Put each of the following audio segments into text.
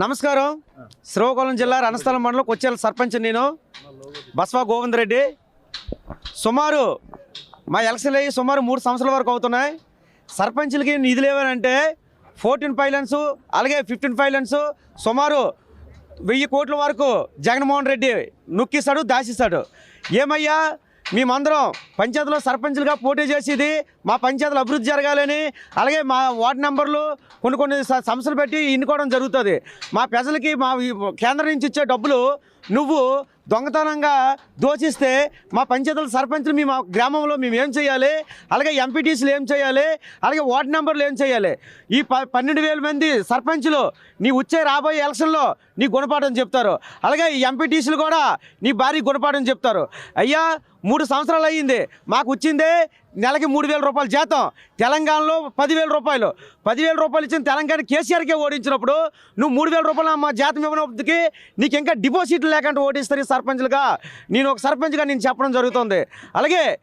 నమస్కారం. శ్రీకాకుళం జిల్లా రణస్థలం మండలం కొచ్చేల సర్పంచ్ నేను బస్వా గోవింద్ రెడ్డి. సుమారు మా ఎలక్షన్లు అయ్యి సుమారు మూడు సంవత్సరాల వరకు అవుతున్నాయి. సర్పంచ్లకి నిధులు ఏమనంటే ఫోర్టీన్ ఫైనాన్స్ అలాగే ఫిఫ్టీన్ ఫైనాన్స్ సుమారు వెయ్యి కోట్ల వరకు జగన్మోహన్ రెడ్డి నొక్కిస్తాడు దాసిస్తాడు ఏమయ్యా మేమందరం పంచాయతీలో సర్పంచులుగా పోటీ చేసేది మా పంచాయతీలు అభివృద్ధి జరగాలని అలాగే మా వార్డు నెంబర్లు కొన్ని కొన్ని సంస్థలు సమస్యలు పెట్టి ఎన్నుకోవడం జరుగుతుంది. మా ప్రజలకి మా కేంద్రం నుంచి ఇచ్చే డబ్బులు నువ్వు దొంగతనంగా దోచిస్తే మా పంచాయతీల సర్పంచులు మీ మా గ్రామంలో మేము ఏం చేయాలి? అలాగే ఎంపీటీసీలు ఏం చేయాలి? అలాగే వార్డు నెంబర్లు ఏం చేయాలి? ఈ ప పన్నెండు వేల మంది సర్పంచులు నీ వచ్చే రాబోయే ఎలక్షన్లో నీ గుణపాఠం చెప్తారు. అలాగే ఈ ఎంపీటీసీలు కూడా నీ భారీ గుణపాఠం చెప్తారు. అయ్యా మూడు సంవత్సరాలు అయ్యింది. మాకు వచ్చిందే నెలకి మూడు వేల రూపాయలు జీతం. తెలంగాణలో పదివేల రూపాయలు. పదివేల రూపాయలు ఇచ్చిన తెలంగాణ కేసీఆర్కే ఓడించినప్పుడు నువ్వు మూడు వేల రూపాయలు మా జీతం ఇవ్వనప్పటికి నీకు ఇంకా డిపాజిట్లు లేకుండా ఓడిస్తారు సర్పంచ్లుగా. నేను ఒక సర్పంచ్గా నేను చెప్పడం జరుగుతుంది. అలాగే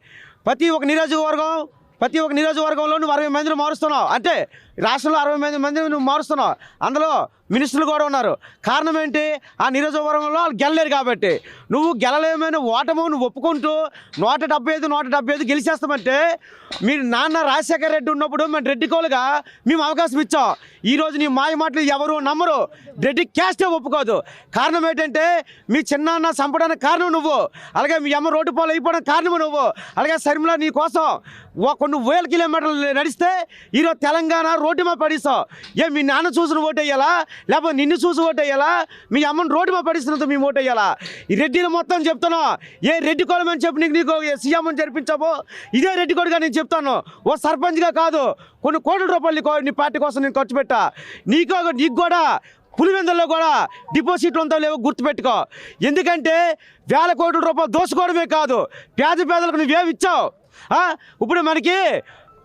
ప్రతి ఒక్క నియోజకవర్గం ప్రతి ఒక్క నియోజకవర్గంలో నువ్వు అరవై మందిని మారుస్తున్నావు. అంటే రాష్ట్రంలో అరవై మంది మంది నువ్వు మారుస్తున్నావు. అందులో మినిస్టర్లు కూడా ఉన్నారు. కారణం ఏంటి? ఆ నియోజకవర్గంలో వాళ్ళు గెలలేరు కాబట్టి. నువ్వు గెలలేమైన ఓటము నువ్వు ఒప్పుకుంటూ నూట డెబ్బై ఐదు నూట డెబ్బై ఐదు గెలిచేస్తామంటే మీ నాన్న రాజశేఖర రెడ్డి ఉన్నప్పుడు మన రెడ్డికోలుగా మేము అవకాశం ఇచ్చాం. ఈరోజు నీ మాయ మాటలు ఎవరు నమ్మరు. రెడ్డి క్యాస్టే ఒప్పుకోదు. కారణం ఏంటంటే మీ చిన్నాన్న చంపడానికి కారణం నువ్వు. అలాగే మీ అమ్మ రోడ్డు పాలు అయిపోవడానికి కారణం నువ్వు. అలాగే సరిమిలా నీ కోసం కొన్ని వేల కిలోమీటర్లు నడిస్తే ఈరోజు తెలంగాణ రోడ్డు పడిస్తావు ఏ మీ నాన్న చూసిన ఓటు వేయాలా? లేకపోతే నిన్ను చూసి ఓటు వేయాలా? మీ అమ్మని రోడ్డు మా పడిస్తున్నంత మేము ఓటు వేయాలా? ఈ రెడ్డిని మొత్తం చెప్తాను ఏ రెడ్డి కోడమని చెప్పి నీకు నీకు సీఎం అని జరిపించావు? ఇదే రెడ్డి కోడిగా నేను చెప్తాను. ఓ సర్పంచ్గా కాదు కొన్ని కోట్ల రూపాయలు నీ పార్టీ కోసం నేను ఖర్చు పెట్టా. నీకు నీకు కూడా పులివెందుల్లో కూడా డిపాజిట్లు అంతా లేవో గుర్తుపెట్టుకో. ఎందుకంటే వేల కోట్ల రూపాయలు దోసుకోవడమే కాదు పేద పేదలకు నువ్వేమి ఇచ్చావు? ఇప్పుడు మనకి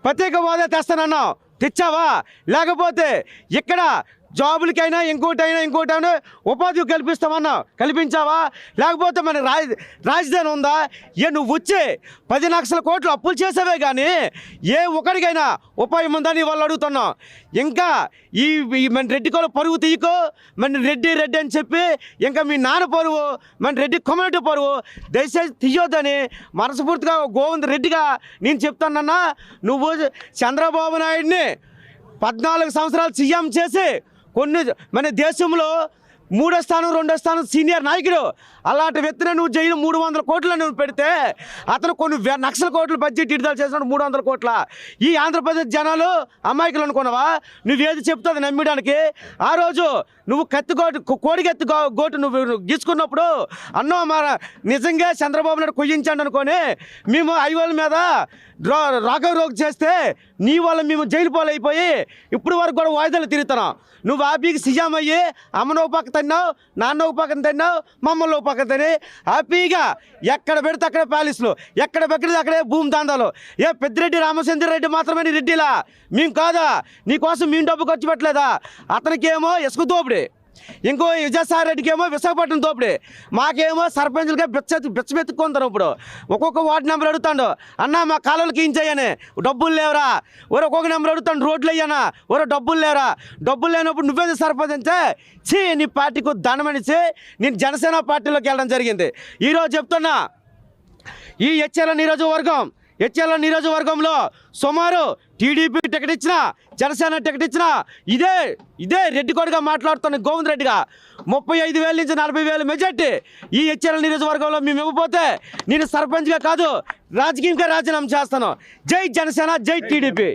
ప్రత్యేక హోదా తెస్తానన్నావు. తెచ్చావా? లేకపోతే ఇక్కడ జాబులకైనా ఇంకోటైనా ఇంకోటైనా ఉపాధి కల్పిస్తామన్నా. కల్పించావా? లేకపోతే మన రాజ రాజధాని ఉందా? ఏ నువ్వు వచ్చి పది లక్షల కోట్లు అప్పులు చేసావే కానీ ఏ ఒక్కడికైనా ఉపాయం ఉందని వాళ్ళు అడుగుతున్నాం. ఇంకా ఈ మన రెడ్డి కోల పరువు తీయకో మన రెడ్డి రెడ్డి అని చెప్పి ఇంకా మీ నాన్న పరువు మన రెడ్డి కమ్యూనిటీ పరువు దయచేసి తీయొద్దని మనస్ఫూర్తిగా గోవింద్ రెడ్డిగా నేను చెప్తానన్నా. నువ్వు చంద్రబాబు నాయుడిని పద్నాలుగు సంవత్సరాలు సీఎం చేసి కొన్ని మన దేశంలో మూడో స్థానం రెండో స్థానం సీనియర్ నాయకుడు. అలాంటి వ్యక్తిని నువ్వు జైలు మూడు వందల కోట్లు నువ్వు పెడితే అతను కొన్ని వే- లక్షల కోట్లు బడ్జెట్ విడుదల చేసినాడు మూడు వందల కోట్ల. ఈ ఆంధ్రప్రదేశ్ జనాలు అమాయకులు అనుకున్నావా? నువ్వేది చెప్తుంది నమ్మడానికి. ఆ రోజు నువ్వు కత్తి కోటు కోడికి ఎత్తి గోటు నువ్వు గీసుకున్నప్పుడు అన్నో మన నిజంగా చంద్రబాబు నాయుడు కుయ్యించండి అనుకొని మేము ఐవోల మీద రా- రాఘవ రోగ్ చేస్తే నీ వల్ల మేము జైలు పాలైపోయి ఇప్పుడు వరకు కూడా వాయిదాలు తిరుగుతున్నాం. నువ్వు ఆపీకి సీఎం అయ్యి అమ్మను పక్క తిన్నావు నాన్న ఒక పక్కన తిన్నావు మమ్మల్ని ఒక పక్కన తిని. హ్యాపీగా ఎక్కడ పెడితే అక్కడే ప్యాలెస్లు ఎక్కడ పెడితే అక్కడే భూమి దాందాలు. ఏ పెద్దిరెడ్డి రామచంద్ర రెడ్డి మాత్రమే రెడ్డిలా? మేము కాదా? నీకోసం మేము డబ్బు ఖర్చు పెట్టలేదా? అతనికేమో ఇసుకు దోపిడే ఇంకో విజయసాయి రెడ్డికి ఏమో విశాఖపట్నం దోపిడి. మాకేమో సర్పంచులుగా బిచ్చ బిచ్చమెత్తుకుంటారు ఇప్పుడు. ఒక్కొక్క వార్డు నెంబర్ అడుగుతాడు. అన్న మా కాలువలకి ఇంచేయని డబ్బులు లేవరా. ఒరే ఒక్కొక్క నెంబర్ అడుగుతాడు. రోడ్లు అయ్యానా ఒరే డబ్బులు లేవరా. డబ్బులు లేనప్పుడు నువ్వేది సర్పంచ్? అంటే చీ నీ పార్టీకి దండమనిచ్చి నేను జనసేన పార్టీలోకి వెళ్ళడం జరిగింది. ఈరోజు చెప్తున్నా. ఈ హెచ్ఎల్ నియోజకవర్గం హెచ్ఎల్ నియోజకవర్గంలో సుమారు టీడీపీ టికెట్ ఇచ్చిన జనసేన టికెట్ ఇచ్చిన ఇదే ఇదే రెడ్డి కొడుగా మాట్లాడుతున్న గోవింద్ రెడ్డిగా ముప్పై ఐదు వేల నుంచి నలభై వేల మెజార్టీ ఈ హెచ్ఎల్ నియోజకవర్గంలో మేము ఇవ్వకపోతే నేను సర్పంచ్గా కాదు రాజకీయంగా రాజీనామా చేస్తాను. జై జనసేన జై టీడీపీ.